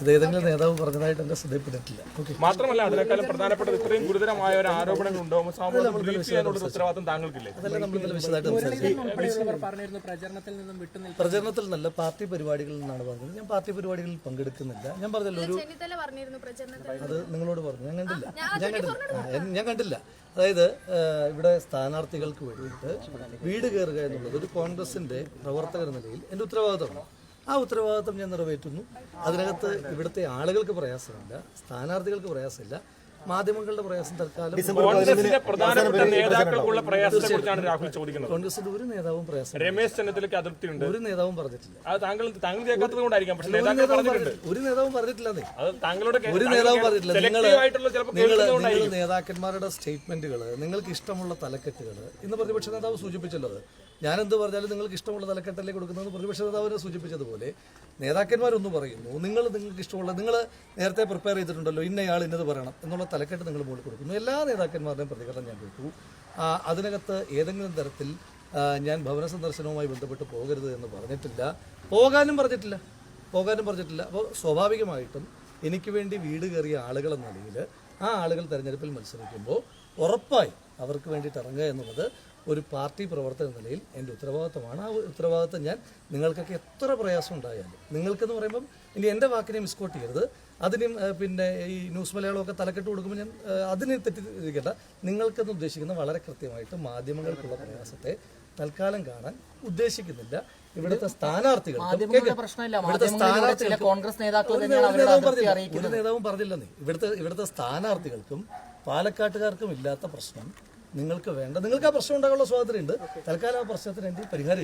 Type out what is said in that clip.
ഇത് ഏതെങ്കിലും നേതാവ് പറഞ്ഞതായിട്ട് എന്റെ ശ്രദ്ധയിൽപ്പെട്ടിട്ടില്ല ഓക്കെ മാത്രമല്ല അതിനേക്കാളും പ്രധാനപ്പെട്ട ഇത്രയും ഗുരുതരമായ ഒരു ആരോപണങ്ങൾ ഉണ്ടോ? മുസാഫർ ബ്രീഫ് ചെയ്യാനുള്ള ഒരു ഉത്തരവാദിത്തം താങ്കൾക്കില്ലേ? അതല്ല നമ്മൾ വിശദമായിട്ട് പ്രചരണത്തിൽ നല്ല പാർട്ടി പരിപാടികളിൽ നിന്നാണ് പറഞ്ഞത്. ഞാൻ പാർട്ടി പരിപാടികളിൽ പങ്കെടുക്കുന്നില്ല. ഞാൻ പറഞ്ഞല്ലോ ഒരു അത് നിങ്ങളോട് പറഞ്ഞു. ഞാൻ കണ്ടില്ല. ഞാൻ കണ്ടില്ല. ഞാൻ കണ്ടില്ല. അതായത് ഇവിടെ സ്ഥാനാർത്ഥികൾക്ക് വേണ്ടിയിട്ട് വീട് കയറുക എന്നുള്ളത് ഒരു കോൺഗ്രസിന്റെ പ്രവർത്തകർ നിലയിൽ എന്റെ ഉത്തരവാദിത്തമാണ്. ആ ഉത്തരവാദിത്വം ഞാൻ നിറവേറ്റുന്നു. അതിനകത്ത് ഇവിടുത്തെ ആളുകൾക്ക് പ്രയാസമില്ല സ്ഥാനാർത്ഥികൾക്ക് പ്രയാസമില്ല. മാധ്യമങ്ങളുടെ പ്രയാസം തൽക്കാലം കോൺഗ്രസിന്റെ പ്രധാനപ്പെട്ട നേതാക്കൾക്കുള്ള പ്രയാസത്തെ കുറിച്ചാണ് രാഹുൽ ചോദിക്കുന്നത്. കോൺഗ്രസിന്റെ ഒരു നേതാവും പ്രയാസം രമേശ് ചെന്നിത്തലയ്ക്ക് അതൃപ്തിയുണ്ട് ഒരു നേതാവും പറഞ്ഞിട്ടില്ല. അത് താങ്കൾ താങ്കൾ കേൾക്കാത്തത് കൊണ്ടായിരിക്കാം. പക്ഷെ നേതാക്കൾ പറഞ്ഞിട്ടുണ്ട്. ഒരു നേതാവും പറഞ്ഞിട്ടില്ലെന്നേ അത് താങ്കളുടെ ഒരു നേതാവും പറഞ്ഞിട്ടില്ല. നിങ്ങൾ ആയിട്ടുള്ള ചിലപ്പോൾ നിങ്ങൾ നേതാക്കന്മാരുടെ സ്റ്റേറ്റ്മെന്റുകൾ നിങ്ങൾക്ക് ഇഷ്ടമുള്ള തലക്കെട്ടുകൾ ഇന്ന് പ്രതിപക്ഷ നേതാവ് സൂചിപ്പിച്ചല്ലോ ഞാൻ ഞാനെന്ത് പറഞ്ഞാലും നിങ്ങൾക്ക് ഇഷ്ടമുള്ള തലക്കെട്ടല്ലേ കൊടുക്കുന്നത് പ്രതിപക്ഷ നേതാവിനെ സൂചിപ്പിച്ചതുപോലെ നേതാക്കന്മാരൊന്ന് പറയുന്നു. നിങ്ങൾ നിങ്ങൾക്ക് ഇഷ്ടമുള്ള നിങ്ങൾ നേരത്തെ പ്രിപ്പയർ ചെയ്തിട്ടുണ്ടല്ലോ ഇന്നയാൾ ഇന്നത് പറയണം എന്നുള്ള തലക്കെട്ട് നിങ്ങൾ മുകളിൽ കൊടുക്കുന്നു. എല്ലാ നേതാക്കന്മാരുടെയും പ്രതികരണം ഞാൻ കേട്ടു. അതിനകത്ത് ഏതെങ്കിലും തരത്തിൽ ഞാൻ ഭവന സന്ദർശനവുമായി ബന്ധപ്പെട്ട് പോകരുത് എന്ന് പറഞ്ഞിട്ടില്ല. പോകാനും പറഞ്ഞിട്ടില്ല. പോകാനും പറഞ്ഞിട്ടില്ല. അപ്പോൾ സ്വാഭാവികമായിട്ടും എനിക്ക് വേണ്ടി വീട് കയറിയ ആളുകളെന്ന നിലയിൽ ആ ആളുകൾ തെരഞ്ഞെടുപ്പിൽ മത്സരിക്കുമ്പോൾ ഉറപ്പായി അവർക്ക് വേണ്ടിയിട്ട് ഇറങ്ങുക എന്നുള്ളത് ഒരു പാർട്ടി പ്രവർത്തക നിലയിൽ എന്റെ ഉത്തരവാദിത്തമാണ്. ആ ഉത്തരവാദിത്തം ഞാൻ നിങ്ങൾക്കൊക്കെ എത്ര പ്രയാസം ഉണ്ടായാലും നിങ്ങൾക്കെന്ന് പറയുമ്പം ഇനി എന്റെ വാക്കിനെ മിസ്കോട്ട് ചെയ്യരുത്. അതിനും പിന്നെ ഈ ന്യൂസ് മലയാളമൊക്കെ തലക്കെട്ട് കൊടുക്കുമ്പോൾ ഞാൻ അതിനെ തെറ്റിദ്ധരിക്കേണ്ട. നിങ്ങൾക്കെന്ന് ഉദ്ദേശിക്കുന്ന വളരെ കൃത്യമായിട്ട് മാധ്യമങ്ങൾക്കുള്ള പ്രയാസത്തെ തൽക്കാലം കാണാൻ ഉദ്ദേശിക്കുന്നില്ല. ഇവിടുത്തെ സ്ഥാനാർത്ഥികൾ പ്രശ്നമില്ല. കോൺഗ്രസ് നേതാക്കൾ ഒരു നേതാവും പറഞ്ഞില്ലെന്നേ. ഇവിടുത്തെ ഇവിടുത്തെ സ്ഥാനാർത്ഥികൾക്കും പാലക്കാട്ടുകാർക്കും ഇല്ലാത്ത പ്രശ്നം നിങ്ങൾക്ക് വേണ്ട. നിങ്ങൾക്ക് ആ പ്രശ്നം ഉണ്ടാകാനുള്ള സ്വാതന്ത്ര്യമുണ്ട്. തൽക്കാലം ആ പ്രശ്നത്തിന് വേണ്ടി പരിഹാരം